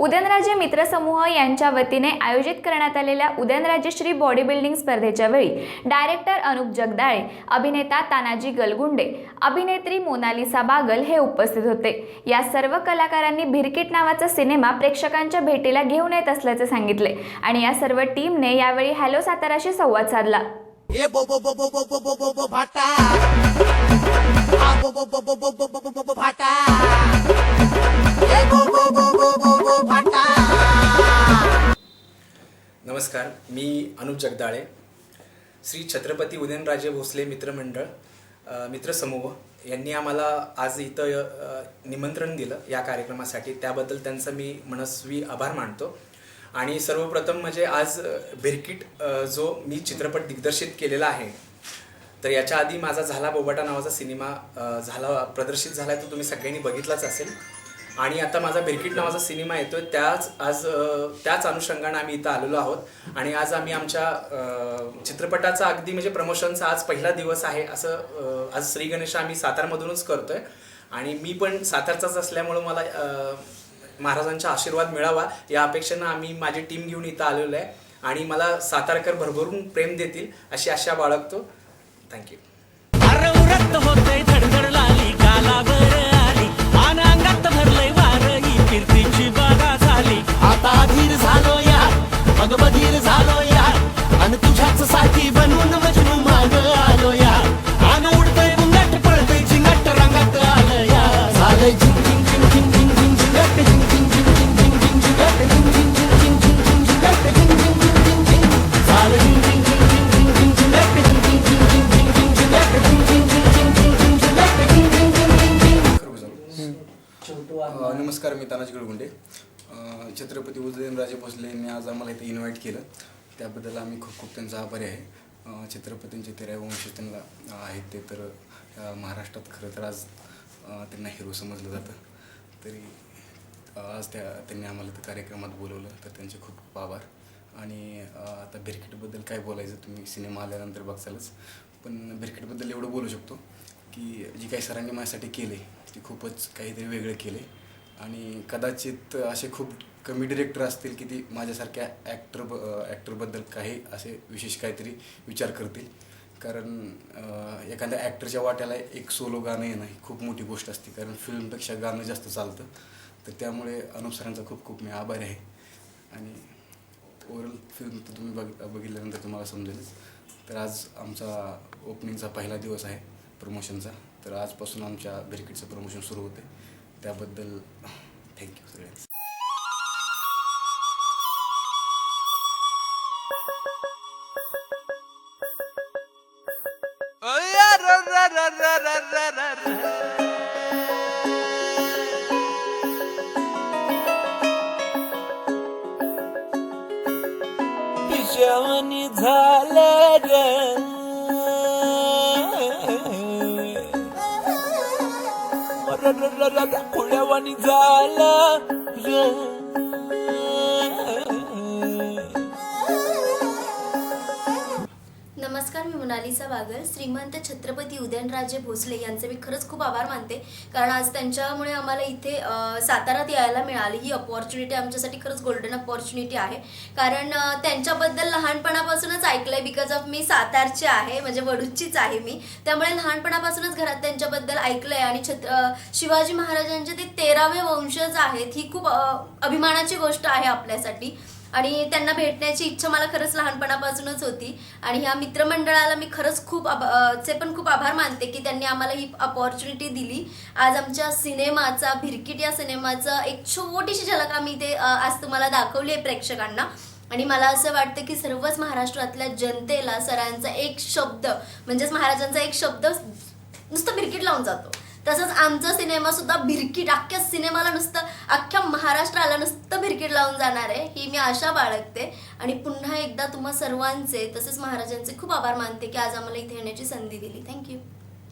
उदयनराजे मित्रसमूह यांच्या वतीने आयोजित करण्यात आलेल्या उदयनराजे श्री बॉडी बिल्डिंग स्पर्धेच्या वेळी डायरेक्टर अनुप जगदाळे अभिनेता तानाजी गलगुंडे अभिनेत्री मोनालिसा बागल हे उपस्थित होते या सर्व कलाकारांनी भिरकीट नावाचा सिनेमा प्रेक्षकांच्या भेटीला घेऊन येत असल्याचे सांगितले आणि या सर्व टीमने यावेळी हॅलो साताराशी संवाद साधला ए बो बो बो बो बो बो बो बो बो भाटा आ बो बो बो बो बो बो बो बो भाटा नमस्कार मी अनुप जगदाळे श्री छत्रपती उदयनराजे भोसले मित्रमंडळ मित्रसमूह. यांनी आम्हाला आज इथं निमंत्रण दिलं या कार्यक्रमासाठी. त्याबद्दल त्यांचा मी मनस्वी आभार मानतो. आणि सर्वप्रथम म्हणजे आज अ, भिरकीट जो मी चित्रपट दिग्दर्शित केलेला आहे तर याच्या आधी माझा झाला बोबाटा नावाचा सिनेमा झाला प्रदर्शित झाला तो तुम्ही सगळ्यांनी बघितलाच असेल. आणि आता माझा बिरकिट नावाचा सिनेमा येतोय त्याच आज त्याच अनुषंगाने आम्ही इथं आलेलो आहोत. आणि आज आम्ही आमच्या चित्रपटाचा अगदी म्हणजे प्रमोशनचा आज पहिला दिवस आहे असं आज श्री गणेश आम्ही सातारमधूनच करतोय. आणि मी पण सातारचाच असल्यामुळं मला महाराजांचा आशीर्वाद मिळावा या अपेक्षेनं आम्ही माझी टीम घेऊन इथं आलेलो आहे. आणि मला सातारकर भरभरून प्रेम देतील अशी आशा बाळगतो. थँक्यू अ, नमस्कार मी तानाजी गडगुंडे अ, छत्रपती उदयनराजे भोसले यांनी आज आम्हाला इथे इन्व्हाइट केलं. त्याबद्दल आम्ही खूप खूप त्यांचा आभारी आहे. अ, छत्रपतींचे तेरा वंश त्यांना अ, आहेत ते तर अ, महाराष्ट्रात खरं तर आज अ, त्यांना हिरो समजलं जातं. तरी अ, आज त्या त्यांनी आम्हाला त्या कार्यक्रमात बोलवलं तर त्यांचे खूप खूप आभार. आणि अ, आता बिरकिटबद्दल काय बोलायचं तुम्ही सिनेमा आल्यानंतर बघचालच पण बिरकिटबद्दल एवढं बोलू शकतो की जी काही सरांनी माझ्यासाठी केले ते खूपच काहीतरी वेगळं केले. आणि कदाचित असे खूप कमी डिरेक्टर असतील की ती माझ्यासारख्या ॲक्टर ब ॲक्टरबद्दल काही असे विशेष काहीतरी विचार करतील. कारण एखाद्या ॲक्टरच्या वाट्याला एक सोलो गाणं येणं ही खूप मोठी गोष्ट असते. कारण फिल्मपेक्षा गाणं जास्त चालतं. तर त्यामुळे अनुप सरांचा खूप खूप मी आभारी आहे. आणि ओव्हरऑल फिल्म तर तुम्ही बघ बघितल्यानंतर तुम्हाला समजेलच. तर आज आमचा ओपनिंगचा पहिला दिवस आहे. प्रमोशनचा तर आजपासून आमच्या ब्रिकेटचं प्रमोशन सुरू होते त्याबद्दल थँक्यू सगळ्यांचं. पिशावानी झालं ग. kulewa ni zala मी मोनालिसा बागल श्रीमंत छत्रपती उदयनराजे भोसले यांचे मी खरंच खूप आभार मानते. कारण आज त्यांच्यामुळे आम्हाला इथे सातारात यायला मिळाली. ही अपॉर्च्युनिटी आमच्यासाठी खरंच गोल्डन अपॉर्च्युनिटी आहे. कारण त्यांच्याबद्दल लहानपणापासूनच ऐकलंय बिकॉज ऑफ मी सातारची आहे. म्हणजे वडूचीच आहे मी. त्यामुळे लहानपणापासूनच घरात त्यांच्याबद्दल ऐकलंय आणि छत्र शिवाजी महाराजांचे ते तेरावे वंशज आहेत. ही खूप अभिमानाची गोष्ट आहे आपल्यासाठी. आणि त्यांना भेटण्याची इच्छा मला खरंच लहानपणापासूनच होती. आणि ह्या मित्रमंडळाला मी खरंच खूप चे पण खूप आभार मानते की त्यांनी आम्हाला ही अपॉर्च्युनिटी दिली. आज आमच्या सिनेमाचा भिरकिट या सिनेमाचा एक छोटीशी झलक आम्ही इथे आज तुम्हाला दाखवली आहे प्रेक्षकांना. आणि मला असं वाटतं की सर्वच महाराष्ट्रातल्या जनतेला सरांचा एक शब्द म्हणजेच महाराजांचा एक शब्द नुसतं भिरकीट लावून जातो. तसंच आमचा सिनेमा सुद्धा भिरकीट अख्ख्या सिनेमाला नुसतं अख्ख्या महाराष्ट्राला नुसतं भिरकीट लावून जाणार आहे ही मी आशा बाळगते. आणि पुन्हा एकदा तुम्हा सर्वांचे तसेच महाराजांचे खूप आभार मानते की आज आम्हाला इथे येण्याची संधी दिली. थँक्यू